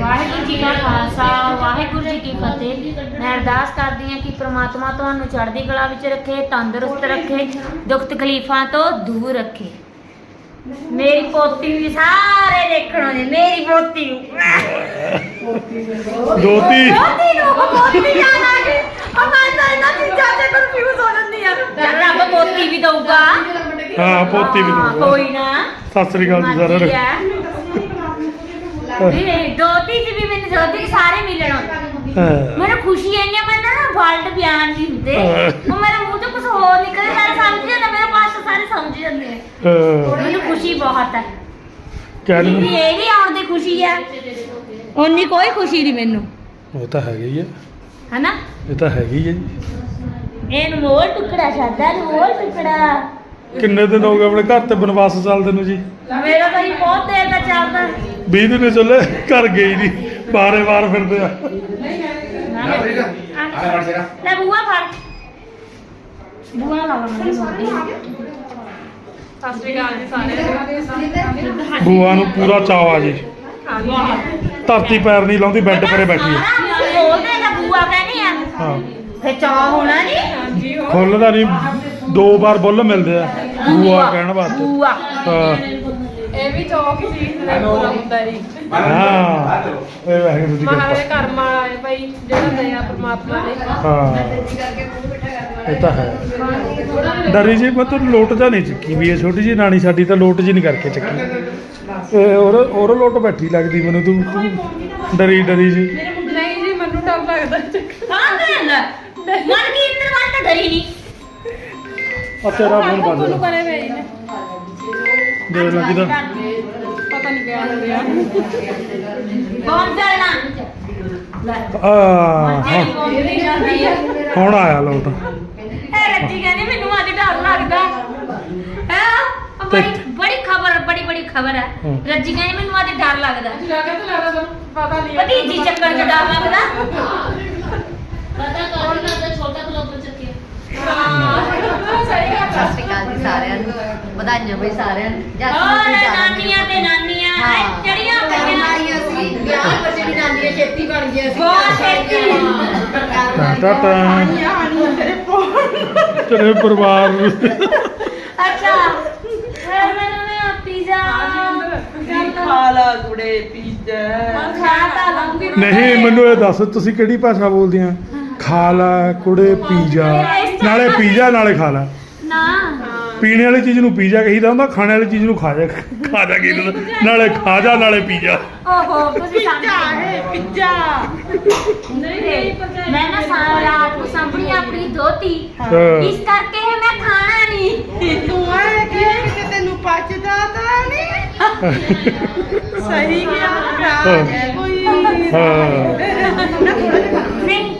ਵਾਹਿਗੁਰੂ ਜੀ ਕਾ ਖਾਲਸਾ ਵਾਹਿਗੁਰੂ ਜੀ ਕੀ ਫਤਿਹ। ਮੈਂ ਅਰਦਾਸ ਕਰਦੀ ਹਾਂ ਕਿ ਪ੍ਰਮਾਤਮਾ ਤੁਹਾਨੂੰ ਚੜ੍ਹਦੀ ਕਲਾ ਵਿੱਚ ਰੱਖੇ ਤੰਦਰੁਸਤ ਰੱਖੇ ਦੁੱਖ ਤਕਲੀਫਾਂ ਤੋਂ ਦੂਰ ਰੱਖੇ। ਮੇਰੀ ਪੋਤੀ ਵੀ ਸਾਰੇ ਦੇਖਣੋ ਨੇ ਮੇਰੀ ਪੋਤੀ ਨੂੰ। ਦੋਤੀ। ਪੋਤੀ ਨੂੰ ਪੋਤੀ ਆ ਗਈ। ਆ ਮੈਂ ਤਾਂ ਇਹਨਾਂ ਚੀਜ਼ਾਂ ਤੇ ਕਨਫਿਊਜ਼ ਹੋ ਜਾਂਦੀ ਆ। ਚੱਲ ਰੱਬ ਪੋਤੀ ਵੀ ਦਊਗਾ। ਹਾਂ ਪੋਤੀ ਵੀ ਦਊਗਾ। ਕੋਈ ਨਾ। ਸਤਿ ਸ੍ਰੀ ਅਕਾਲ ਜੀ ਸਾਰਿਆਂ ਨੂੰ। ਹੈ ਵੀ ਦੋਤੀ ਚ ਵੀ ਮੈਨੂੰ ਦੋਤੀ ਸਾਰੇ ਮਿਲਣ ਹਾਂ। ਮੈਨੂੰ ਖੁਸ਼ੀ ਇੰਨੀ ਆ, ਮੈਨੂੰ ਨਾ ਵਰਲਡ ਬਿਆਨ ਨਹੀਂ ਹੁੰਦੇ। ਹਾਂ। ਉਹ ਮੇਰੇ ਮੂੰਹ ਤੋਂ ਕੁਝ ਹੋਰ ਨਿਕਲੇ ਸਾਰੇ ਸਮਝ ਜਾਂਦੇ ਮੇਰੇ ਪਾਸ ਸਾਰੇ ਸਮਝ ਜਾਂਦੇ ਆ। ਹਾਂ। ਮੈਨੂੰ ਖੁਸ਼ੀ ਬਹੁਤ ਹੈ ਕਹਿ ਵੀ ਨੂੰ ਇਹ ਵੀ ਆਉਣ ਦੀ ਖੁਸ਼ੀ ਹੈ ਉਨੀ ਕੋਈ ਖੁਸ਼ੀ ਨਹੀਂ ਮੈਨੂੰ। ਉਹ ਤਾਂ ਹੈਗਾ ਹੀ ਹੈ ਹਨਾ? ਇਹ ਤਾਂ ਹੈਗੀ ਹੈ ਜੀ। ਇਹ ਨਮੋਲ ਟੁਕੜਾ ਸ਼ਾਦਾ ਨਮੋਲ ਟੁਕੜਾ। ਕਿੰਨੇ ਦਿਨ ਹੋ ਗਏ ਆਪਣੇ ਘਰ ਤੇ ਬਨਵਾਸ ਚੱਲਦੇ ਨੂੰ ਜੀ? ਮੇਰਾ ਤਾਂ ਬਹੁਤ ਦੇਰ ਦਾ ਚੱਲਦਾ। 20 ਦਿਨ ਚੱਲੇ ਘਰ ਗਈ ਨਹੀਂ ਬਾਰੇ ਵਾਰ ਫਿਰਦੇ ਆ। ਲੈ ਬੂਆ ਫੜ। ਬੂਆ ਲਾ ਲਾ ਮੈਨੂੰ। ਸੋਦੀ ਸਤਿ ਸ਼੍ਰੀ ਅਕਾਲ ਜੀ ਸਾਰਿਆਂ ਬੂਆ ਨੂੰ ਪੂਰਾ ਚਾਵਾ ਜੀ। ਧਰਤੀ ਪੈਰ ਨਹੀਂ ਲਾਉਂਦੀ ਬੈੱਡ ਪਰੇ ਬੈਠੀ ਹੈ ਬੋਲਦੇ ਨਾ ਬੂਆ ਕਹਿੰਦੀ ਆ। ਹਾਂ। ਫੇ ਚਾਹ ਹੋਣਾ ਨਹੀਂ ਖੁੱਲਦਾ ਨਹੀਂ ਦੋ ਵਾਰ ਬੁੱਲ ਮਿਲਦੇ ਆ ਬੂਆ ਕਹਿਣ ਵਾਸਤੇ। ਬੂਆ। ਹਾਂ। ਇਹ ਵੀ ਚੌਕ ਹੀ ਚੀਜ਼ ਦੇ ਪੂਰਾ ਹੁੰਦਾ ਜੀ। ਹਾਂ। ਇਹ ਵਾਹਿਗੁਰੂ ਦੀ ਮਹਾਰਾਜ ਕਿਰਪਾ ਕਰਮ ਵਾਲਾ ਹੈ ਭਾਈ ਜਿਹੜਾ ਦਇਆ ਪ੍ਰਮਾਤਮਾ ਨੇ। ਹਾਂ। ਇਹ ਤਾਂ ਹੈ। ਡਰੀ ਜੀ ਮੈਂ ਤੁਹਾਨੂੰ ਲੋਟ ਜਾ ਨਹੀਂ ਚੱਕੀ ਵੀ ਇਹ ਛੋਟੀ ਜੀ ਨਾਨੀ ਸਾਡੀ ਤਾਂ ਲੋਟ ਜੀ ਨਹੀਂ ਕਰਕੇ ਚੱਕੀ। ਇਹ ਔਰ ਔਰ ਲੋਟ ਬੈਠੀ ਲੱਗਦੀ ਮੈਨੂੰ ਤੂੰ। ਤੂੰ ਡਰੀ ਡਰੀ ਜੀ। ਨਹੀਂ ਜੀ ਮੈਨੂੰ ਡਰ ਲੱਗਦਾ। ਹਾਂ ਕਹਿੰਦਾ ਮਨ ਕੀ ਇੰਦਰ ਤਾਂ ਡਰੀ ਨਹੀਂ। ਆ ਤੇਰਾ ਫੋਨ ਬੰਦ ਕਰ। ਕਰੇ ਵੇ ਇਹਨੇ। ਦੇਖ ਲੈ ਕਿਦਾ ਪਤਾ ਨਹੀਂ ਕਿਆ ਹੋ ਗਿਆ ਕੌਣ ਆ। ਜਾਂਦੀ ਹੁਣ ਆਇਆ ਲੋਟ। ਇਹ ਰੱਜੀ ਕਹਿੰਦੀ ਮੈਨੂੰ ਅੱਜ ਡਰ ਲੱਗਦਾ। ਹੈ? ਬੜੀ ਬੜੀ ਖਬਰ ਬੜੀ ਬੜੀ ਖਬਰ ਹੈ। ਹਮ। ਰੱਜੀ ਕਹਿੰਦੀ ਮੈਨੂੰ ਅੱਜ ਡਰ ਲੱਗਦਾ। ਲੱਗਦਾ ਤਾਂ ਲੱਗਦਾ ਤੁਹਾਨੂੰ ਪਤਾ ਨਹੀਂ ਭਤੀਜੀ ਚੱਕਣ ਚ ਡਰ ਲੱਗਦਾ। ਪਤਾ ਕਰ ਨਾ ਤਾਂ ਛੋਟਾ ਹਾਂ ਗੱਲ ਸਤਿ ਸ਼੍ਰੀ ਅਕਾਲ ਜੀ ਸਾਰਿਆਂ ਨੂੰ ਵਧਾਈਆਂ ਬਈ ਸਾਰਿਆਂ ਨੂੰ ਹੋਰ ਨਾਨੀਆਂ ਤੇ ਨਾਨੀਆਂ ਐ ਹਾਂ। ਚੜੀਆਂ ਪਈਆਂ ਨਾਨੀਆਂ ਸੀ ਵਿਆਹ ਬੱਚੇ ਵੀ ਨਾਨੀਆਂ ਛੇਤੀ ਬਣ ਗਈਆਂ ਸੀ ਬਹੁਤ ਛੇਤੀ। ਟਾ ਟਾ ਟਾ ਤੇਰੇ ਪਰਿਵਾਰ ਨੂੰ ਅੱਛਾ ਫਿਰ ਮੈਨੂੰ ਨੇ ਪੀਜ਼ਾ ਖਾ ਲਾ ਕੁੜੇ ਪੀਜ਼ਾ ਖਾ ਤਾਂ ਲੰਗੀ ਨਹੀਂ ਮੈਨੂੰ ਇਹ ਦੱਸ ਤੁਸੀਂ ਕਿਹੜੀ ਭਾਸ਼ਾ ਬੋਲਦੇ ਆ ਖਾ ਲੈ ਕੁੜੇ ਪੀਜ਼ਾ ਨਾਲੇ ਪੀਜ਼ਾ ਨਾਲੇ ਖਾ ਲੈ। ਨਾ। ਪੀਣੇ ਵਾਲੀ ਚੀਜ਼ ਨੂੰ ਪੀਜ਼ਾ ਕਹੀਦਾ ਹੁੰਦਾ ਖਾਣੇ ਵਾਲੀ ਚੀਜ਼ ਨੂੰ ਖਾ ਜਾ ਖਾ ਜਾ ਕਹਿੰਦਾ ਨਾਲੇ ਖਾ ਜਾ ਨਾਲੇ ਪੀਜ਼ਾ। ਓਹੋ ਤੁਸੀਂ ਪੀਜ਼ਾ ਹੈ ਪੀਜ਼ਾ। ਨਹੀਂ ਨਹੀਂ ਪਤਾ ਮੈਂ ਨਾ ਸਾਰਾ ਰਾਤ ਨੂੰ ਸਾਂਭਣੀ ਆਪਣੀ ਦੋਤੀ ਹਾਂ। ਇਸ ਕਰਕੇ ਮੈਂ ਖਾਣਾ ਨਹੀਂ। ਤੂੰ ਆ ਕਿ ਕਿਤੇ ਤੈਨੂੰ ਪਚਦਾ ਤਾਂ ਨਹੀਂ। ਸਹੀ ਗਿਆ ਹੈ ਕੋਈ। ਹਾਂ। ਨਹੀਂ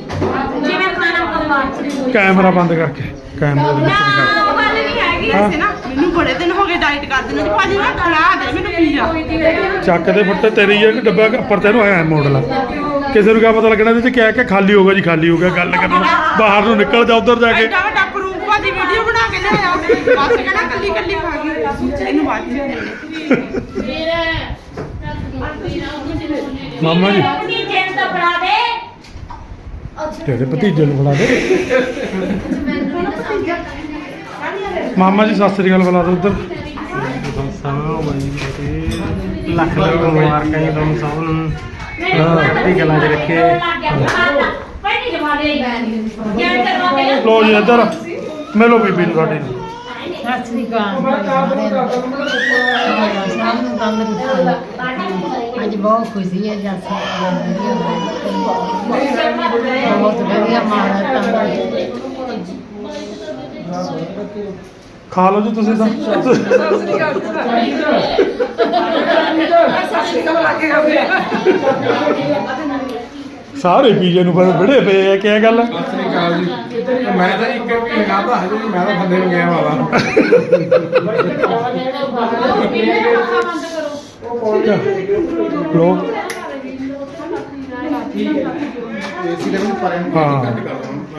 ਕੈਮਰਾ ਬੰਦ ਕਰਕੇ ਕੈਮਰਾ ਦੇ ਵਿੱਚ ਕਰਕੇ। ਉਹ ਗੱਲ ਨਹੀਂ ਹੈਗੀ ਨਾ। ਮੈਨੂੰ ਬੜੇ ਦਿਨ ਹੋ ਗਏ ਡਾਈਟ ਕਰਦੇ ਨੂੰ। ਭਾਜੀ ਨਾ ਖਿਲਾ ਦੇ ਮੈਨੂੰ ਪੀਜ਼ਾ। ਚੱਕ ਦੇ ਫੁੱਟੇ ਤੇਰੀ ਇਹ ਡੱਬਾ ਉੱਪਰ ਤੈਨੂੰ ਐ ਮੋੜਲਾ। ਕਿਸੇ ਨੂੰ ਕਿਆ ਪਤਾ ਲੱਗਣਾ ਇਹਦੇ ਚ ਕਿਆ ਕਿ ਖਾਲੀ ਹੋ ਗਿਆ ਜੀ ਖਾਲੀ ਹੋ ਗਿਆ ਗੱਲ ਕਰਨਾ। ਬਾਹਰ ਨੂੰ ਨਿਕਲ ਜਾ ਉਧਰ ਜਾ ਕੇ। ਐਡਾ ਵੱਡਾ ਪ੍ਰੂਫ ਭਾਜੀ ਵੀਡੀਓ ਬਣਾ ਕੇ ਲਿਆਇਆ ਬਸ ਕਹਿੰਦਾ ਕੱਲੀ ਕੱਲੀ ਖਾ ਗਈ ਇਹਨੂੰ ਬਾਅਦ ਚ ਫਿਰ ਮਾਮਾ ਜੀ ਆਪਣੀ ਜੇਬ ਤੋਂ ਫੜਾ ਦੇ ਤੇਰੇ ਭਤੀਜੇ ਨੂੰ ਬੁਲਾ ਦੇ। ਮਾਮਾ ਜੀ ਸਤਿ ਸ੍ਰੀ ਅਕਾਲ ਬੁਲਾ ਦੋ ਉਧਰ। ਲੱਖ ਲੱਖ ਮੁਬਾਰਕਾਂ ਜੀ ਤੁਹਾਨੂੰ ਸਭ ਨੂੰ। 'ਚ ਰੱਖੇ। ਪਹਿਲੀ ਜਮਾ ਦੇ ਜੇਬ ਕਰਵਾ ਕੇ ਲੋ ਜੀ ਇੱਧਰ। ਮਿਲੋ ਬੀਬੀ ਨੂੰ ਸਾਡੀ ਨੂੰ। ਸਤਿ ਸ਼੍ਰੀ ਅਕਾਲ। ਸਭ ਨੂੰ ਤੰਦਰੁਸਤ ਅੱਜ ਬਹੁਤ ਖੁਸ਼ੀ ਹੈ ਜੱਸ ਬਹੁਤ ਵਧੀਆ ਮਾਰਾ ਤੰਦਰੁਸਤ ਖਾ ਲਓ ਜੀ ਤੁਸੀਂ ਤਾਂ ਸਾਰੇ ਪੀਜੇ ਨੂੰ ਬੜੇ ਬੜੇ ਪਏ ਆ ਕਿਆ ਗੱਲ ਆ? ਮੈਂ ਤਾਂ ਇੱਕ ਲਗਾ ਤਾਂ ਹਜੇ ਵੀ ਮੈਂ ਤਾਂ ਬੰਦੇ ਨੂੰ ਗਿਆ ਵਾਲਾ। ਲੋ ਏਸੀ ਦੇ ਮੈਨੂੰ ਪਰੇ ਹਾਂ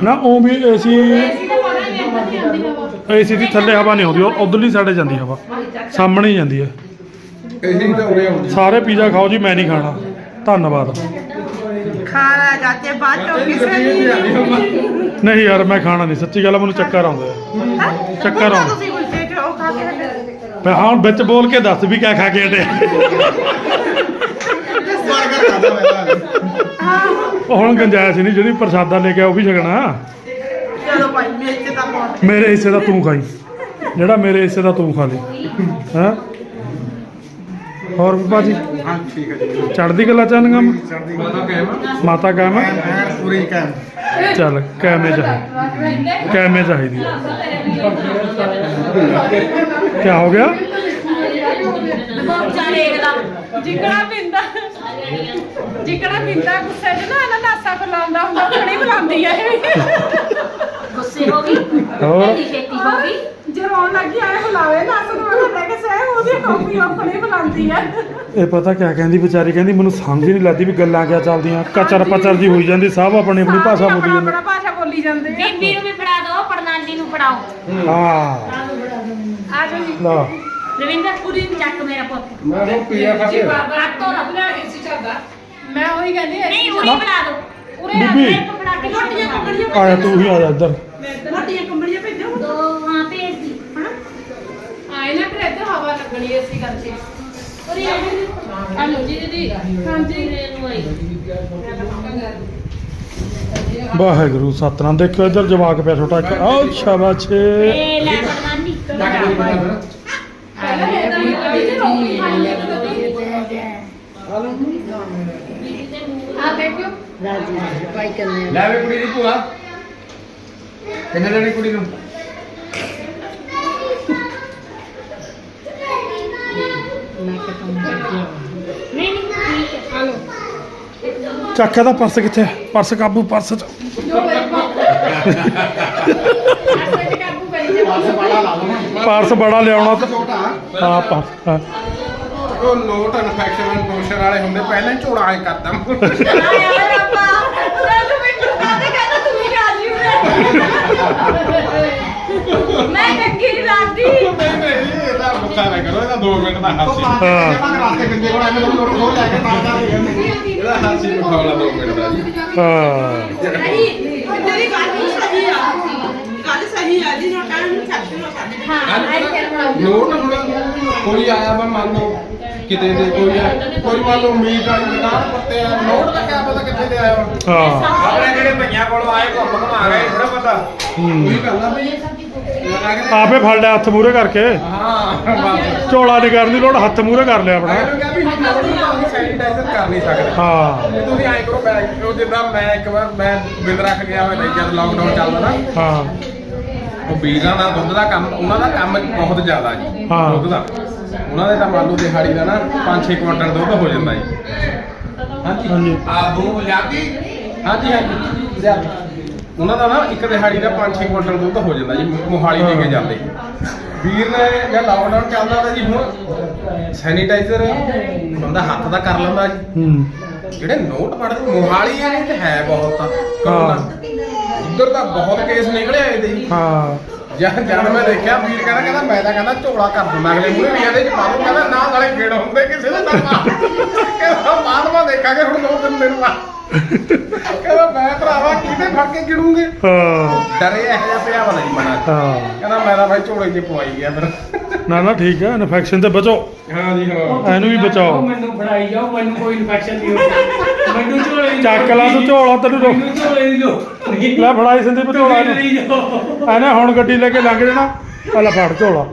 ਨਾ ਉਹ ਵੀ ਏਸੀ ਏਸੀ ਦੀ ਥੱਲੇ ਹਵਾ ਨਹੀਂ ਆਉਂਦੀ ਉਹ ਉਧਰਲੀ ਸਾਈਡੇ ਜਾਂਦੀ ਹਵਾ। ਸਾਹਮਣੇ ਹੀ ਜਾਂਦੀ ਹੈ। ਕਈ ਤਾਂ ਉਰੇ ਆਉਂਦੀ। ਸਾਰੇ ਪੀਜ਼ਾ ਖਾਓ ਜੀ ਮੈਂ ਨਹੀਂ ਖਾਣਾ। ਧੰਨਵਾਦ। ਖਾਣਾ ਜਾਤੇ ਬਾਅਦ ਚੋਂ ਕਿਸੇ ਦੀ ਨਹੀਂ ਯਾਰ ਮੈਂ ਖਾਣਾ ਨਹੀਂ ਸੱਚੀ ਗੱਲ ਆ, ਮੈਨੂੰ ਚੱਕਰ ਆਉਂਦਾ ਹੈ। ਚੱਕਰ ਆਉਂਦਾ ਤੁਸੀਂ ਉਲਟੇ ਚ ਉਹ ਖਾ ਕੇ ਹਟੇ। ਮੈਂ ਹਾਂ ਵਿੱਚ ਬੋਲ ਕੇ ਦੱਸ ਵੀ ਕਿਆ ਖਾ ਕੇ ਹਟੇ। ਬਰਗਰ ਖਾਦਾ ਮੈਂ ਤਾਂ ਉਹ ਹੁਣ ਗੰਜਾਇਸ਼ ਨਹੀਂ ਜਿਹੜੀ ਪ੍ਰਸ਼ਾਦਾ ਲੈ ਕੇ ਆ ਉਹ ਵੀ ਛਕਣਾ। ਚਲੋ ਭਾਈ ਮੇਰੇ ਚ ਤਾਂ ਬਹੁਤ ਮੇਰੇ ਹਿੱਸੇ ਦਾ ਤੂੰ ਖਾਈ। ਜਿਹੜਾ ਮੇਰੇ ਹਿੱਸੇ ਦਾ ਤੂੰ ਖਾ ਲਈ ਹਾਂ? ਹੋਰ ਭਾਜੀ ਹਾਂ ਠੀਕ ਹੈ ਜੀ। ਚੜਦੀ ਗੱਲਾਂ ਚਾਹਨੀਆਂ ਚੜਦੀ ਮਾਤਾ ਕਹਿਮ ਮਾਤਾ ਕਾਇਮ ਹੈ? ਮੈਂ ਪੂਰੀ ਕਹਿਮ ਚੱਲ ਕੈਮੇ ਚਾਹੀ ਕੈਮੇ ਚਾਹੀਦੀ ਕੀ ਹੋ ਗਿਆ? ਬੱਚਾ ਦੇਖ ਲਾ ਜਿਕੜਾ ਪਿੰਦਾ। ਜਿਕੜਾ ਪਿੰਦਾ ਗੁੱਸੇ 'ਚ ਨਾ ਇਹਨਾਂ ਨਾਸਾ ਫਲਾਉਂਦਾ ਹੁੰਦਾ ਖੜੀ ਬੁਲਾਉਂਦੀ ਆ ਇਹ ਗੁੱਸੇ ਹੋ ਗਈ? ਹੋਰ? ਇੰਨੀ ਛੇਤੀ ਹੋ ਗਈ? ਜੇ ਰੋਣ ਲੱਗੀ ਆਏ ਬੁਲਾਵੇ ਨੱਸ ਨੂੰ ਮੈਂ ਲੈ ਕੇ ਸੇ ਉਹਦੀ ਕਾਪੀ ਉਹ ਖੜੀ ਬੁਲਾਉਂਦੀ ਆ। ਇਹ ਪਤਾ ਕਿਆ ਕਹਿੰਦੀ ਵਿਚਾਰੀ ਕਹਿੰਦੀ ਮੈਨੂੰ ਸਮਝ ਹੀ ਨਹੀਂ ਲੱਗਦੀ ਵੀ ਗੱਲਾਂ ਕਿਆ ਚੱਲਦੀਆਂ। ਕਚਰ ਪਚਰ ਜੀ ਹੋਈ ਜਾਂਦੀ ਸਭ ਆਪਣੀ ਆਪਣੀ ਭਾਸ਼ਾ ਬੋਲੀ ਆਪਣਾ ਜਾਂਦੇ। ਆਪਣਾ ਭਾਸ਼ਾ ਬੋਲੀ ਜਾਂਦੇ ਆ। ਬੀਬੀ ਨੂੰ ਵੀ ਫੜਾ ਦਿਓ ਪੜਨਾਨੀ ਨੂੰ ਫੜਾਓ। ਹਾਂ। ਆ ਜਾਓ ਜੀ। ਲਾ ਰਵਿੰਦਰ ਪੂਰੀ ਚੱਕ ਮੇਰਾ ਪੁੱਤ। ਮੈਂ ਉਹ ਪੀਆ ਖਾ ਕੇ ਹੱਥੋਂ ਰੱਖ ਮੈਂ ਉਹੀ ਕਹਿੰਦੀ ਆ ਨਹੀਂ ਉਰੀ ਫੜਾ ਦਿਓ। ਉਰੇ ਆ ਬੀਬੀ ਇੱਕ ਫੜਾ ਕੇ ਮੋਟੀਆਂ ਕੰਬਲੀਆਂ ਆਇਆ ਤੂੰ ਹੀ ਆ ਜਾ ਇੱਧਰ। ਮੋਟੀਆਂ ਕੰਬਲੀਆਂ ਭੇਜੋ। ਦੋ ਹਾਂ ਭੇਜ ਦੀ ਹਨਾ? ਆਏ ਨਾ ਫਿਰ ਇੱਧਰ ਹਵਾ ਲੱਗਣੀ ਐਸੀ ਕਰਕੇ। ਉਰੇ ਆ ਹਲੋ ਜੀ ਦੀਦੀ। ਹਾਂਜੀ ਨੂੰ ਆਈ। ਵਾਹਿਗੁਰੂ ਸਤਨਾਮ। ਦੇਖੋ ਇੱਧਰ ਜਵਾਕ ਪਿਆ ਛੋਟਾ ਇੱਕ। ਆਹ ਸ਼ਾਬਾਸ਼। ਲੈ ਆ ਰਾਜੀ ਪਾਈ ਕਰਨੇ ਲੈ ਵੀ ਕੁੜੀ ਦੀ ਭੂਆ। ਕਿੰਨੇ ਲੈਣੀ ਕੁੜੀ ਨੂੰ? ਮੈਂ ਕਿ ਕੰਮ ਕਰਦੀ ਹਾਂ ਨਹੀਂ ਨਹੀਂ ਠੀਕ ਹੈ ਹਲੋ ਚੱਕ ਇਹਦਾ ਪਰਸ ਕਿੱਥੇ? ਪਰਸ ਕਾਬੂ ਪਰਸ ਚ। ਜੋ ਮੇਰੇ ਪਰਸ ਬੜਾ ਲਿਆਉਣਾ ਤਾਂ ਛੋਟਾ ਹਾਂ ਪਰਸ ਹਾਂ। ਉਹ ਨੋਟ ਇਨਫੈਕਸ਼ਨ ਪੋਸ਼ਨ ਵਾਲੇ ਹੁੰਦੇ ਪਹਿਲਾਂ ਹੀ ਝੋਲਾ ਐ ਕਰਦਾ ਮੈਂ ਚੰਗੀ ਨਹੀਂ ਲੱਗਦੀ ਨਹੀਂ ਨਹੀਂ ਇਹਦਾ ਗੁੱਸਾ ਨਾ ਕਰੋ ਇਹਦਾ 2 ਮਿੰਟ ਦਾ ਹਾਸੀ ਹਾਂ। ਇਹਦਾ ਹਾਸੀ ਮੁਖਾਵਲਾ 2 ਮਿੰਟ ਦਾ ਜੀ ਹਾਂ ਨਹੀਂ ਤੇਰੀ ਗੱਲ ਨੂੰ ਛੱਡ ਲੋ ਕੋਈ ਆਇਆ ਵਾ ਮੰਨ ਲਓ ਕਿਤੇ ਦੇ ਕੋਈ ਆ ਕੋਈ ਮੰਨ ਲਓ ਮੀਟ ਵਾਲੀ ਦੁਕਾਨ ਪੱਤੇ ਆ ਨੋਟ ਦਾ ਕਿਆ ਪਤਾ ਕਿੱਥੇ ਦੇ ਆਇਆ ਵਾ। ਹਾਂ। ਆਪਣੇ ਜਿਹੜੇ ਭਈਆਂ ਕੋਲੋਂ ਆਏ ਘੁੰਮ ਘੁਮਾ ਗਏ ਥੋੜਾ ਪਤਾ ਹੂੰ। ਉਹੀ ਗੱਲ ਆ ਬਈ ਲਗਾ ਕੇ ਆਪੇ ਫੜ ਲਿਆ ਹੱਥ ਮੂਰੇ ਕਰਕੇ। ਹਾਂ ਬਸ। ਝੋਲਾ ਨਹੀਂ ਕਰਨ ਦੀ ਲੋੜ ਹੱਥ ਮੂਰੇ ਕਰ ਲਿਆ ਆਪਣਾ। ਅਗਰ ਕਿਹਾ ਵੀ ਹੁਣ ਨੋਟ ਨੂੰ ਸੈਨੀਟਾਈਜ਼ਰ ਕਰ ਨਹੀਂ ਸਕਦੇ। ਹਾਂ। ਤੁਸੀਂ ਐਂ ਕਰੋ ਬੈਗ ਉਹ ਜਿੱਦਾਂ ਮੈਂ ਇੱਕ ਵਾਰ ਮੈਂ ਬਿੰਦ ਰੱਖ ਗਿਆ ਹੋਇਆ ਜਦ ਲਾਕਡਾਊਨ ਚੱਲਦਾ ਨਾ। ਹਾਂ। ਉਹ ਵੀਰਾਂ ਦਾ ਦੁੱਧ ਦਾ ਕੰਮ ਉਹਨਾਂ ਦਾ ਕੰਮ ਬਹੁਤ ਜ਼ਿਆਦਾ ਜੀ ਹਾਂ। ਦੁੱਧ ਦਾ। ਉਹਨਾਂ ਦੇ ਤਾਂ ਮੰਨ ਲਓ ਦਿਹਾੜੀ ਦਾ ਨਾ 5-6 ਕੁਇੰਟਲ ਦੁੱਧ ਹੋ ਜਾਂਦਾ ਜੀ। ਹਾਂਜੀ। ਹਾਂਜੀ। ਆ ਦੋ ਲਿਆਤੀ? ਹਾਂਜੀ ਹਾਂਜੀ। ਲਿਆਤੀ। ਉਹਨਾਂ ਦਾ ਨਾ ਇੱਕ ਦਿਹਾੜੀ ਦਾ 5-6 ਕੁਇੰਟਲ ਦੁੱਧ ਹੋ ਜਾਂਦਾ ਜੀ ਮੋਹਾਲੀ ਦੇ ਕੇ ਜਾਂਦੇ। ਵੀਰ ਨੇ ਜਦ ਲਾਕਡਾਊਨ ਚੱਲਦਾ ਤਾਂ ਜੀ ਹੁਣ ਸੈਨੀਟਾਈਜ਼ਰ ਬੰਦਾ ਹੱਥ ਦਾ ਕਰ ਲੈਂਦਾ ਜੀ। ਹੂੰ। ਜਿਹੜੇ ਨੋਟ ਪੜਦੇ ਮੋਹਾਲੀ ਇਹ ਤੇ ਹੈ ਬਹੁਤ। ਆ ਕਰੋਨਾ। ਉੱਧਰ ਤਾਂ ਬਹੁਤ ਕੇਸ ਨਿਕਲੇ ਆਏ ਤੇ ਜੀ ਹਾਂ। ਜਦ ਜਦ ਮੈਂ ਦੇਖਿਆ ਵੀਰ ਕਹਿੰਦਾ ਕਹਿੰਦਾ ਮੈਂ ਤਾਂ ਕਹਿੰਦਾ ਝੋਲਾ ਕਰ ਦਿੰਦਾ ਅਗਲੇ ਮੂਹਰੇ ਵੀ ਇਹਦੇ ਚ ਪਾ ਦੂੰ ਕਹਿੰਦਾ ਨਾ ਨਾਲੇ ਗੇੜ ਹੁੰਦੇ ਕਿਸੇ ਦੇ ਪਾ ਕਹਿੰਦਾ ਬਾਅਦ ਮਾ ਦੇਖਾਂਗੇ ਹੁਣ ਦੋ ਤਿੰਨ ਦਿਨ ਬਾਅਦ। ਕਹਿੰਦਾ ਮੈਂ ਭਰਾਵਾ ਕਿਹਦੇ ਫੜ ਕੇ ਗਿਣੂਗੇ? ਹਾਂ। ਡਰੇ ਇਹੋ ਜਿਹਾ ਪਿਆ ਵਾ ਨਹੀਂ ਮਨਾ। ਹਾਂ। ਕਹਿੰਦਾ ਮੈਂ ਤਾਂ ਭਾਈ ਝੋਲੇ 'ਚ ਪਵਾਈ ਗਿਆ ਫਿਰ। ਨਾ ਨਾ ਠੀਕ ਹੈ ਇਨਫੈਕਸ਼ਨ ਤੇ ਬਚੋ। ਹਾਂ ਜੀ ਹਾਂ। ਇਹਨੂੰ ਵੀ ਬਚਾਓ। ਮੈਨੂੰ ਫੜਾਈ ਜਾਓ ਮੈਨੂੰ ਕੋਈ ਇਨਫੈਕਸ਼ਨ ਨਹੀਂ ਹੋਣੀ ਮੈਨੂੰ ਚੱਕ ਲਾ ਤੂੰ ਝੋਲਾ ਤੈਨੂੰ ਰੋ। ਝੋਲੇ ਦੀ ਲੈ ਫੜਾਈ ਸੰਦੀਪ ਝੋਲਾ ਇਹਨੂੰ। ਹੁਣ ਗੱਡੀ ਲੈ ਕੇ ਲੰਘ ਜਾਣਾ। ਆ ਲੈ ਫੜ ਝੋਲਾ।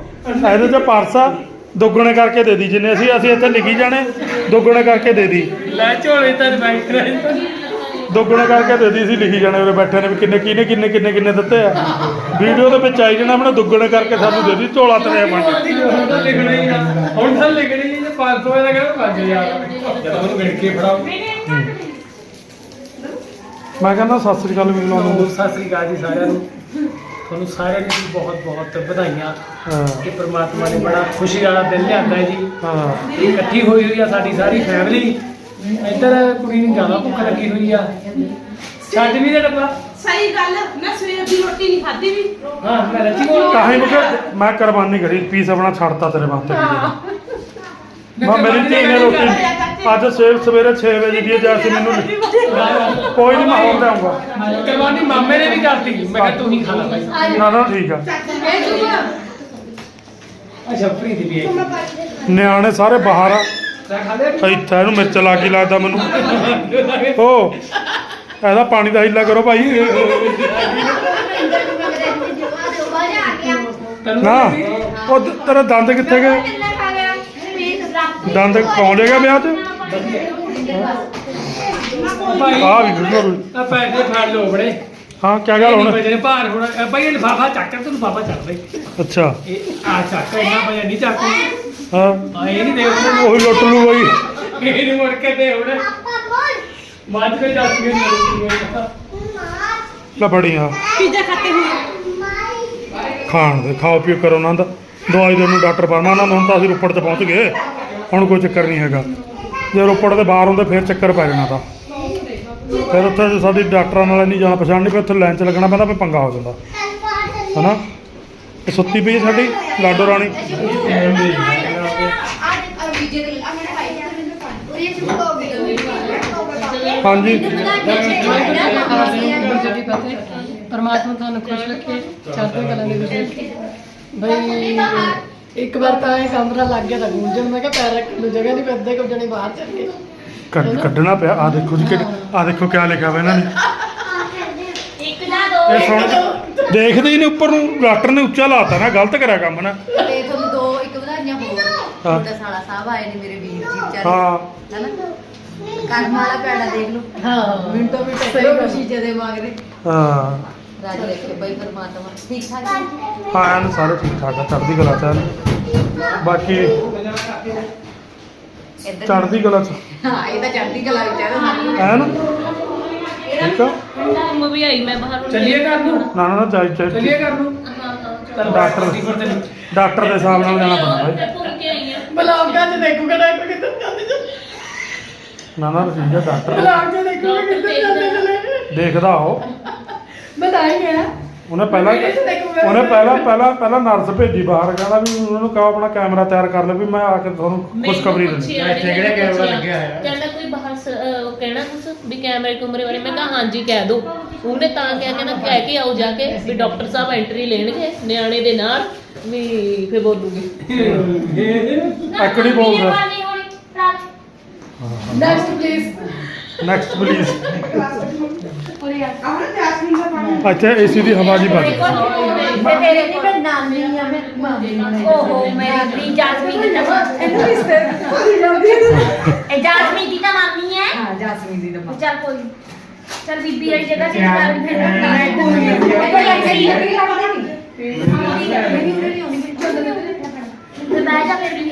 ਇਹਦੇ ਚ ਪਰਸ ਆ। ਦੁੱਗਣੇ ਕਰਕੇ ਦੇ ਦੀ ਜਿੰਨੇ ਅਸੀਂ ਅਸੀਂ ਇੱਥੇ ਲਿਖੀ ਜਾਣੇ। ਦੁੱਗਣੇ ਕਰਕੇ ਦੇ ਦੀ। ਲੈ ਝੋਲੇ ਤਾਂ ਬੈਂਕ ਕਰਾਈ ਦੁੱਗਣੇ ਕਰਕੇ ਦੇ ਦੀ ਅਸੀਂ ਲਿਖੀ ਜਾਣੇ ਉਰੇ ਬੈਠੇ ਨੇ ਵੀ ਕਿੰਨੇ ਕਿਹਨੇ ਕਿੰਨੇ ਕਿੰਨੇ ਕਿੰਨੇ ਦਿੱਤੇ ਆ। ਵੀਡੀਓ ਦੇ ਵਿੱਚ ਆਈ ਜਾਣਾ ਆਪਣੇ ਦੁੱਗਣੇ ਕਰਕੇ ਸਾਨੂੰ ਦੇ ਦੀ ਝੋਲਾ ਤੇਰੇ ਬਣ ਹੁਣ ਤਾਂ ਲਿਖਣਾ ਹੀ ਆ। ਹੁਣ ਤਾਂ ਲਿਖਣੀ ਹੀ ਜੇ 500 ਦਾ ਕਹਿੰਦਾ 5000 ਜਦੋਂ ਉਹਨੂੰ ਗਿਣ ਕੇ ਫੜਾਓ। ਮੈਂ ਕਹਿੰਦਾ ਸਤਿ ਸ੍ਰੀ ਅਕਾਲ ਹੋਰ ਲਾਉਂਦੇ ਸਤਿ ਸ੍ਰੀ ਅਕਾਲ ਜੀ ਸਾਰਿਆਂ ਨੂੰ। ਤੁਹਾਨੂੰ ਸਾਰਿਆਂ ਨੂੰ ਜੀ ਬਹੁਤ ਬਹੁਤ ਵਧਾਈਆਂ ਹਾਂ। ਕਿ ਪ੍ਰਮਾਤਮਾ ਨੇ ਬੜਾ ਖੁਸ਼ੀ ਵਾਲਾ ਦਿਨ ਲਿਆਂਦਾ ਹੈ ਜੀ। ਹਾਂ। ਇਕੱਠੀ ਹੋਈ ਹੋਈ ਆ ਸਾਡੀ ਸਾਰੀ ਫੈਮਿਲੀ ਇੱਧਰ ਕੁੜੀ ਨੂੰ ਜ਼ਿਆਦਾ ਭੁੱਖ ਲੱਗੀ ਹੋਈ ਆ। ਛੱਡ ਵੀ ਦੇ ਡੱਬਾ। ਸਹੀ ਗੱਲ ਮੈਂ ਸਵੇਰ ਦੀ ਰੋਟੀ ਨਹੀਂ ਖਾਧੀ ਵੀ। ਹਾਂ ਮੈਂ ਰੱਜੀ ਕੋਲ ਮੈਂ ਕੁਰਬਾਨੀ ਕਰੀ ਪੀਸ ਆਪਣਾ ਛੱਡਤਾ ਤੇਰੇ ਵਾਸਤੇ ਨੇ। ਮੈਂ ਮੇਰੀ ਧੀ ਨੇ ਰੋਟੀ ਅੱਜ ਸਵੇਰ ਸਵੇਰੇ 6 ਵਜੇ ਦੀ ਜੈਸੇ ਮੈਨੂੰ ਕੋਈ ਨਹੀਂ ਮੈਂ ਹੋਰ ਲਿਆਉਂਗਾ। ਕੁਰਬਾਨੀ ਮਾਮੇ ਨੇ ਵੀ ਕਰਤੀ। ਮੈਂ ਕਿਹਾ ਤੂੰ ਹੀ ਖਾ ਲੈ ਭਾਈ ਨਾ ਨਾ ਠੀਕ ਆ। ਅੱਛਾ ਪ੍ਰੀਤ ਵੀ ਆਈ। ਨਿਆਣੇ ਸਾਰੇ ਬਾਹਰ ਆ। ਇੱਥੇ ਇਹਨੂੰ ਮਿਰਚ ਲਾ ਕੇ ਲੱਗਦਾ ਮੈਨੂੰ। ਓ ਇਹਦਾ ਪਾਣੀ ਦਾ ਹਿੱਲਾ ਕਰੋ ਭਾਈ। ਨਾ ਉਹ ਤੇਰੇ ਦੰਦ ਕਿੱਥੇ ਗਏ? ਦੰਦ ਕੌਣ ਲੈ ਗਿਆ ਵਿਆਹ ਤੇ? ਆ ਵੀ ਬਿਲਕੁਲ ਆ ਪੈਸੇ ਫੜ ਲੋ ਬੜੇ। ਹਾਂ ਕੀ ਗੱਲ ਹੁਣ? ਬਜੇ ਭਾਰ ਹੁਣ। ਅ, ਭਾਈ ਇਹ ਲਿਫਾਫਾ ਚੱਕ ਤੈਨੂੰ ਬਾਬਾ ਚੱਕ ਬਈ। ਅੱਛਾ। ਇਹ ਆ ਚੱਕ ਇਹਨਾਂ ਭਾਈ ਨਹੀਂ ਚੱਕ ਹਾਂ। ਆ ਇਹ ਨਹੀਂ ਦੇਖ ਉਹੀ ਲੁੱਟ ਲੂ ਬਈ। ਇਹ ਨਹੀਂ ਮੁੜ ਕੇ ਦੇ ਹੁਣ। ਮੱਝ ਕੋਈ ਦੱਸ ਕੇ ਨਹੀਂ ਲੈ ਬੜੀਆਂ। ਪੀਜ਼ਾ ਖਾਤੇ ਹੋ ਖਾਣ ਦੇ ਖਾਓ ਪੀਓ ਕਰੋ ਉਹਨਾਂ ਦਾ ਦਵਾਈ ਦੇਣ ਨੂੰ ਡਾਕਟਰ ਪਰਮਾ ਉਹਨਾਂ ਨੂੰ ਹੁਣ ਤਾਂ ਅਸੀਂ ਰੋਪੜ ਤੇ ਪਹੁੰਚ ਗਏ। ਹੁਣ ਕੋਈ ਚੱਕਰ ਨਹੀਂ ਹੈਗਾ। ਜੇ ਰੋਪੜ ਦੇ ਬਾਹਰ ਹੁੰਦੇ, ਫਿਰ ਚੱਕਰ ਪੈ ਜਾਣਾ ਤਾਂ। ਫਿਰ ਉੱਥੇ ਸਾਡੀ ਡਾਕਟਰਾਂ ਨਾਲ ਨਹੀਂ ਜਾਣ ਪਛਾਣ ਨਹੀਂ, ਫਿਰ ਉੱਥੇ ਲਾਈਨ 'ਚ ਲੱਗਣਾ ਪੈਂਦਾ, ਫਿਰ ਪੰਗਾ ਹੋ ਜਾਂਦਾ। ਹਨਾ? ਇਹ ਸੁੱਤੀ ਪਈ ਹੈ ਸਾਡੀ, ਲਾਡੋ ਰਾਣੀ। ਹਾਂਜੀ। ਪਰਮਾਤਮਾ ਤੁਹਾਨੂੰ ਖੁਸ਼ ਰੱਖੇ ਚੜ੍ਹਦੀ ਕਲਾ ਦੇ ਵਿੱਚ। ਬਈ ਇੱਕ ਵਾਰ ਤਾਂ ਇਹ ਕਮਰਾ ਲੱਗ ਗਿਆ ਤਾਂ ਗੂੰਜਣ ਮੈਂ ਕਿਹਾ ਪੈਰ ਰੱਖਣ ਨੂੰ ਜਗ੍ਹਾ ਨਹੀਂ ਪੈਂਦੇ ਕੋ ਜਣੇ ਬਾਹਰ ਚੱਲ ਗਏ। ਕੱਢ ਕੱਢਣਾ ਪਿਆ ਆ ਦੇਖੋ ਜੀ ਆ ਦੇਖੋ ਕਿਆ ਲਿਖਿਆ ਹੋਇਆ ਇਹਨਾਂ ਨੇ। ਇੱਕ ਨਾ ਦੋ। ਇਹ ਸੁਣ ਦੇਖਦੇ ਹੀ ਨੇ ਉੱਪਰ ਨੂੰ ਡਾਕਟਰ ਨੇ ਉੱਚਾ ਲਾਤਾ ਨਾ ਗਲਤ ਕਰਿਆ ਕੰਮ ਨਾ। ਤੇ ਤੁਹਾਨੂੰ ਦੋ ਇੱਕ ਵਧਾਈਆਂ ਹੋਰ। ਹਾਂ। ਤੁਹਾਡਾ ਸਾਲਾ ਸਾਹਿਬ ਆਏ ਨੇ ਮੇਰੇ ਵੀਰ ਜੀ ਵਿਚਾਰੇ। ਹਾਂ। ਹੈਨਾ? ਕਰਮ ਵਾਲਾ ਪੈੜਾ ਦੇਖ ਲਓ। ਹਾਂ। ਮਿੰਟੋ ਮਿੰਟ ਸਹੀ ਸਹੀ ਗੱਲ। ਖੁਸ਼ੀ ਜਦੇ ਮੰਗਦੇ ਹਾਂ। ਰਾਜ ਰੱਖੇ ਬਈ ਪਰਮਾਤਮਾ। ਠੀਕ ਠਾਕ ਹਾਂ ਐਨ ਸਾਰੇ ਠੀਕ ਠਾਕ ਆ ਚੜ੍ਹਦੀ ਕਲਾ ਚ ਐਨ। ਬਾਕੀ ਇੱਧਰ ਚੜ੍ਹਦੀ ਕਲਾ ਚ। ਹਾਂ ਇਹ ਤਾਂ ਚੜ੍ਹਦੀ ਕਲਾ ਵਿੱਚ ਹੈ ਨਾ। ਐਨ? ਠੀਕ ਆ ਕੰਮ ਵੀ ਆਈ ਮੈਂ ਬਾਹਰ ਚੱਲੀਏ ਕਰ ਨੂੰ? ਨਾ ਨਾ ਨਾ ਜਾਈ ਚੱਲੀਏ ਚਾਹੀ ਕਰ ਨੂੰ? ਹਾਂ ਹਾਂ ਚੱਲ ਡਾਕਟਰ ਤੇ ਡਾਕਟਰ ਦੇ ਹਿਸਾਬ ਨਾਲ ਜਾਣਾ ਪੈਂਦਾ ਭਾਈ ਘੁੰਮ ਕੇ ਆਈ ਆ ਬਲੌਗਾਂ 'ਚ ਦੇਖੂਗਾ ਡਾਕਟਰ ਕਿੱਧਰ ਜਾਂਦੇ ਜੀ ਨਾ ਨਾ ਠੀਕ ਆ ਡਾਕਟਰ। ਬਲੌਗ 'ਚ ਦੇਖੂਗਾ ਕਿੱਧਰ ਜਾਂਦੇ ਚਲੇ ਦੇਖਦਾ। ਉਹ ਉਹਨੇ ਪਹਿਲਾਂ ਵੀਡੀਓ 'ਚ ਦੇਖੂਗਾ। ਉਹਨੇ ਪਹਿਲਾਂ ਪਹਿਲਾਂ ਪਹਿਲਾਂ ਨਰਸ ਭੇਜੀ ਬਾਹਰ ਕਹਿੰਦਾ ਵੀ ਉਹਨਾਂ ਨੂੰ ਕਹੋ ਆਪਣਾ ਕੈਮਰਾ ਤਿਆਰ ਕਰ ਲੈ ਵੀ ਮੈਂ ਆ ਕੇ ਤੁਹਾਨੂੰ ਖੁਸ਼ਖਬਰੀ ਦੇਣੀ ਇੱਥੇ ਕਿਹੜਾ ਕੈਮਰਾ ਲੱਗਿਆ ਹੋਇਆ? ਕਹਿੰਦਾ ਕੋਈ ਬਾਹਰ ਸ- ਅਹ ਉਹ ਕਹਿਣਾ ਕੁਛ ਵੀ ਕੈਮਰੇ ਕੁਮਰੇ ਬਾਰੇ ਮੈਂ ਕਿਹਾ ਹਾਂਜੀ ਕਹਿ ਦੋ ਉਹਨੇ ਤਾਂ ਕਿਹਾ ਕਹਿੰਦਾ ਕਹਿ ਕੇ ਆਓ ਜਾ ਕੇ ਵੀ ਡਾਕਟਰ ਸਾਹਿਬ ਐਂਟਰੀ ਲੈਣਗੇ ਨਿਆਣੇ ਦੇ ਨਾਲ ਵੀ ਫੇ ਬੋਲੂਗੇ ਐਕੜੀ ਬੋਲ ਰਿਹਾ ਪਾਣੀ ਹੋਣੀ ਰਾਤ ਨੈਕਸਟ ਪਲੀਜ਼ ਨੈਕਸਟ ਪਲੀਜ਼ और जैस्मिन का पानी ਅੱਛਾ ਏਸੀ ਦੀ ਹਵਾ ਜੀ ਵੱਜ ਤੇ ਤੇਰੇ ਨਹੀਂ ਮੈਂ ਨਾਨੀ ਆ ਮੈਂ ਓਹੋ ਮੇਰੀ ਆਪਣੀ ਜਾਸਮੀਨ ਦੀ ਤਾਂ ਇਹਨੂੰ ਇਸ ਤਰ੍ਹਾਂ ਇਹ ਜਾਸਮੀਨ ਦੀ ਤਾਂ ਮਾਮੀ ਹੈ ਹਾਂ ਜਾਸਮੀਨ ਦੀ ਤਾਂ ਚੱਲ ਕੋਈ ਨੀ। ਚੱਲ ਬੀਬੀ ਵਾਲੀ ਜਗ੍ਹਾ ਤੇ ਕਰ ਫਿਰ ਤੇ ਬਹਿ ਜਾ ਫਿਰ ਵੀ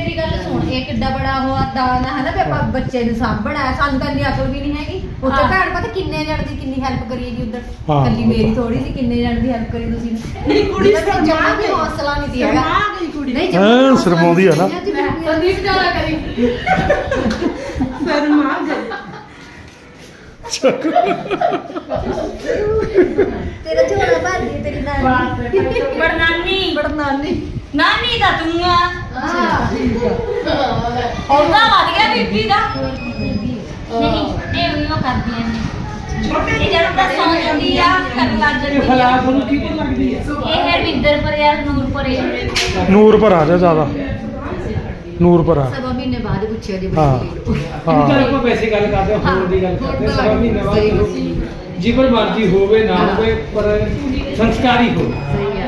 ਗੱਲ ਸੁਣ ਇਹ ਕਿੱਡਾ ਬੜਾ ਉਹ ਦਾਨ ਹੈ ਨਾ ਵੀ ਆਪਾਂ ਬੱਚੇ ਨੂੰ ਸਾਂਭਣਾ ਹੈ ਸਾਨੂੰ ਤਾਂ ਇੰਨੀ ਅਕਲ ਵੀ ਨਹੀਂ ਹੈਗੀ। ਉੱਥੇ ਹਾਂ। ਭੈਣ ਪਤਾ ਕਿੰਨੇ ਜਣ ਦੀ ਕਿੰਨੀ ਹੈਲਪ ਕਰੀ ਜੀ ਉਧਰ? ਹਾਂ। ਕੱਲੀ ਮੇਰੀ ਥੋੜੀ ਸੀ ਕਿੰਨੇ ਜਣ ਦੀ ਹੈਲਪ ਕਰੀ ਤੁਸੀਂ ਨਹੀਂ, ਕੁੜੀ ਤਾਂ ਜਮਾਂ ਵੀ ਹੌਸਲਾ ਨਹੀਂ ਸੀ ਹੈਗਾ ਸ਼ਰਮਾ ਗਈ ਕੁੜੀ। ਨਹੀਂ ਹਾਂ, ਸ਼ਰਮਾਉਂਦੀ ਆ ਨਾ। ਸੰਦੀਪ ਝੋਲਾ ਕਰੀ। ਸ਼ਰਮਾ ਗਈ। ਤੇਰਾ ਝੋਲਾ ਭਰ ਗਈ ਤੇਰੀ ਨਾਨੀ। ਪਰ ਨਾਨੀ ਬੜ ਨਾਨੀ ਨਾਨੀ ਦਾ ਤੂੰ ਆ ਹਾਂ ਠੀਕ ਆ ਉਹਦਾ ਵੱਧ ਗਿਆ ਬੀਬੀ ਦਾ ਨਹੀਂ ਇਹ ਵੀ ਉਹ ਕਰਦੀਆਂ ਨੇ ਇਹ ਜਦੋਂ ਤਾਂ ਸੌਂ ਜਾਂਦੀ ਆ ਕਰਨ ਲੱਗ ਜਾਂਦੀ ਆ ਖਲਾਫ ਨੂੰ ਕੀ ਪਰ ਲੱਗਦੀ ਹੈ ਇਹ ਹਰਵਿੰਦਰ ਪਰਿਆ ਨੂਰਪੁਰੇ ਨੂਰ ਪਰ ਆ ਜਾ ਜ਼ਿਆਦਾ ਨੂਰ ਪਰ ਆ ਸਵਾ ਮਹੀਨੇ ਬਾਅਦ ਪੁੱਛਿਆ ਜੀ ਹਾਂ। ਬੱਚੇ ਹਾਂ ਚਲ ਆਪਾਂ ਵੈਸੇ ਗੱਲ ਕਰਦੇ ਹਾਂ ਹੋਰ ਦੀ ਗੱਲ ਕਰਦੇ ਹਾਂ ਸਵਾ ਮਹੀਨੇ ਬਾਅਦ ਚਲੋ ਜੀਵਨ ਮਰਜ਼ੀ ਹੋਵੇ ਨਾ ਹੋਵੇ ਪਰ ਸੰਸਕਾਰੀ ਹੋਵੇ ਸਹੀ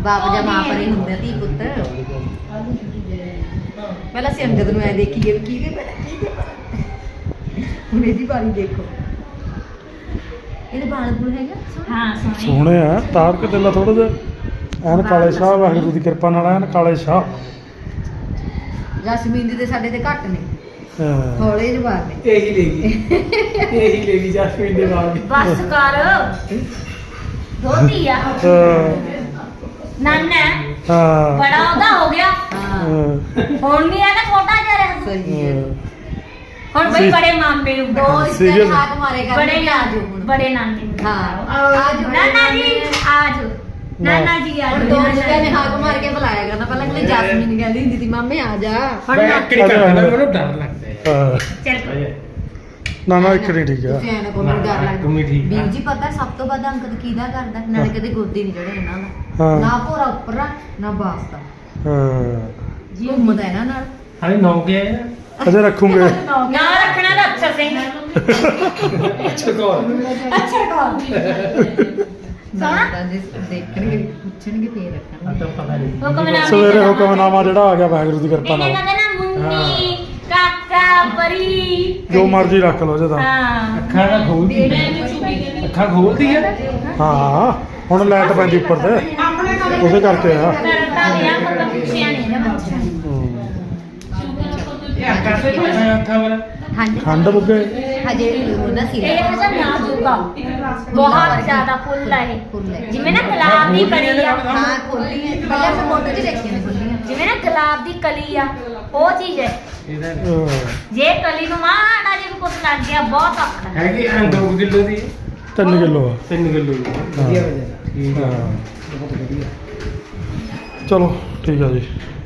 ਬਾਪ ਜਾਂ ਮਾਂ ਪਰੇ ਹੁੰਦੇ ਆ ਧੀ ਪੁੱਤ ਪਹਿਲਾਂ ਅਸੀਂ ਅੰਗਦ ਨੂੰ ਐ ਦੇਖੀਏ ਵੀ ਕਿਹਦੇ ਪਰ ਕਿਹਦੇ ਪਰ ਹੁਣ ਇਹਦੀ ਵਾਰੀ ਦੇਖੋ ਇਹਦੇ ਬਾਲ ਬੁਲ ਹੈਗਾ ਹਾਂ ਸੋਹਣੇ ਸੋਹਣੇ ਆ ਤਾਰ ਕੇ ਦਿਲਾ ਥੋੜਾ ਜਿਹਾ ਐਨ ਕਾਲੇ ਸ਼ਾਹ ਵਾਹਿਗੁਰੂ ਦੀ ਕਿਰਪਾ ਨਾਲ ਐਨ ਕਾਲੇ ਸ਼ਾਹ ਜਸਮੀਨ ਦੀ ਤੇ ਸਾਡੇ ਤੇ ਘੱਟ ਨੇ ਹਾਂ। ਹੌਲੇ ਜਵਾਰ ਨੇ ਇਹੀ ਲੈ ਗਈ ਇਹੀ ਲੈ ਗਈ ਜਸਮੀਨ ਦੇ ਬਾਗ ਬਸ ਕਰ ਦੋਤੀ ਆ ਹਾਂ ਨਾਨਾ ਹਾਂ। ਬੜਾ ਉਹਦਾ ਹੋ ਗਿਆ। ਹਾਂ। ਹੁਣ ਨਹੀਂ ਆ ਨਾ ਛੋਟਾ ਜਿਹਾ ਰਿਹਾ। ਸਹੀ ਹੈ। ਹੁਣ ਬਈ ਬੜੇ ਮਾਮੇ ਨੂੰ ਦੋ ਇਸਕੇ Serial? ਹਾਕ ਮਾਰੇ ਕਰ ਬੜੇ ਆ ਜਾਓ ਹੁਣ। ਬੜੇ ਨਾਨੇ ਨੂੰ। ਹਾਂ। ਆਜ। ਨਾਨਾ ਜੀ ਆਜੋ। ਨਾਨਾ ਜੀ ਹੁਣ ਆਜੋ ਦੋ ਇਸਕੇ ਨੇ ਹਾਕ ਮਾਰ ਕੇ ਬੁਲਾਇਆ ਕਰਨਾ। ਪਹਿਲਾਂ ਕਿ ਜਸਮੀਨ ਕਹਿੰਦੀ ਹੁੰਦੀ ਸੀ ਮਾਮੇ ਆ ਜਾ। ਹੁਣ ਮੈਂ ਨਾ- ਆਕੜੀ ਕਰਦਾ ਨਾ ਮੈਨੂੰ ਡਰ ਲੱਗਦਾ ਹੈ। ਹਾਂ। ਚੱਲ। ਨਾ ਨਾ ਇੱਕ ਨਹੀਂ ਠੀਕ ਆ। ਤੁਸੀਂ ਐਂ ਕੋਲ ਡਰ ਲੱਗਦਾ। ਤੁਮੀ ਠੀਕ ਆ। ਵੀਰ ਜੀ ਪਤਾ ਸਭ ਤੋਂ ਵੱਧ ਅੰਕਤ ਕਿਹਦਾ ਕਰਦਾ? ਨਾਲੇ ਕਦੇ ਗੋਦੀ ਨਹੀਂ ਚੜੇ ਇਹਨਾਂ ਦਾ। ਹਾਂ। ਨਾ ਭੋਰਾ ਉੱਪਰ ਆ, ਨਾ ਬਾਸਤਾ। ਹਾਂ। ਘੁੰਮਦਾ ਇਹਨਾਂ ਨਾਲ। ਹਾਲੇ ਨੌ ਗਿਆ ਹੈ ਅਜੇ ਰੱਖੂਗੇ। ਨਾ ਰੱਖਣਾ ਤਾਂ ਅੱਛਾ ਸਿੰਘ ਅੱਛਾ ਕੋਲ ਅੱਛਾ ਕੌਣ? ਸੋਹਣਾ। ਤਾਂ ਜੇ ਦੇਖਣਗੇ ਪੁੱਛਣਗੇ ਫੇਰ ਰੱਖਣਗੇ ਤਾਂ ਪਤਾ ਨਹੀਂ। ਹੁਕਮਨਾਮੇ ਸਵੇਰੇ ਹੁਕਮਨਾਮਾ ਜਿਹੜਾ ਆ ਗਿਆ ਵਾਹਿਗੁਰੂ ਦੀ ਕਿਰਪਾ ਇਹਨੇ ਨਾਲ ਕਹਿੰਦੇ ਨਾ ਮੁੰਨੀ। ਕਾਕਾ ਪਰੀ। ਜੋ ਮਰਜ਼ੀ ਰੱਖ ਲਓ ਜਦਾ ਹਾਂ। ਅੱਖਾਂ ਦਾ ਖੋਲਦੀ ਹੈ ਅੱਖਾਂ ਖੋਲਦੀ ਹੈ? ਹਾਂ ਹੁਣ ਲਾਈਟ ਪੈਂਦੀ ਉੱਪਰ ਤੇ। ਉਹਦੇ ਕਰਕੇ ਆ। ਕਰਤਾ ਵਿਆਹ ਪਤਾ ਪੁੱਛਿਆ ਨਹੀਂ ਨਾ ਬੱਚਾ ਹੂੰ। ਕਰਦੇ ਅੱਖਾਂ ਵਾਲਾ। ਹਾਂਜੀ। ਖੰਡ ਬੁੱਗੇ ਹਜੇ ਉਹਦਾ ਸੀ ਇਹ ਹਜਾ ਨਾਜ਼ੁਕਾ ਬਹੁਤ ਜ਼ਿਆਦਾ ਫੁੱਲ ਹੈ ਇਹ। ਫੁੱਲ ਹੈ। ਜਿਵੇਂ ਨਾ ਗੁਲਾਬ ਦੀ ਕਲੀ ਆ। ਹਾਂ ਖੋਲੀ ਹੈ ਪਹਿਲਾਂ ਮੈਂ ਫੋਟੋ 'ਚ ਦੇਖੀ ਨੇ ਖੋਲੀਆਂ ਜਿਵੇਂ ਨਾ ਗੁਲਾਬ ਦੀ ਕਲੀ ਆ। ਉਹ ਚੀਜ਼ ਹੈ। ਇਹਦਾ ਅਹ, ਜੇ ਕਲੀ ਨੂੰ ਮਾੜਾ ਜਿਹਾ ਵੀ ਕੁਛ ਲੱਗ ਗਿਆ ਬਹੁਤ ਔਖਾ ਹੈ। ਹੈਗੀ ਐਂ ਦੋ ਕਿਲੋ ਦੀ? ਤਿੰਨ ਕਿਲੋ ਆ। 3 ਕਿਲੋ ਦੀ। ਵਧੀਆ ਵਜਾ ਠੀਕ ਆ। ਹਾਂ। ਬਹੁਤ ਵਧੀਆ ਚਲੋ ਠੀਕ ਆ ਜੀ।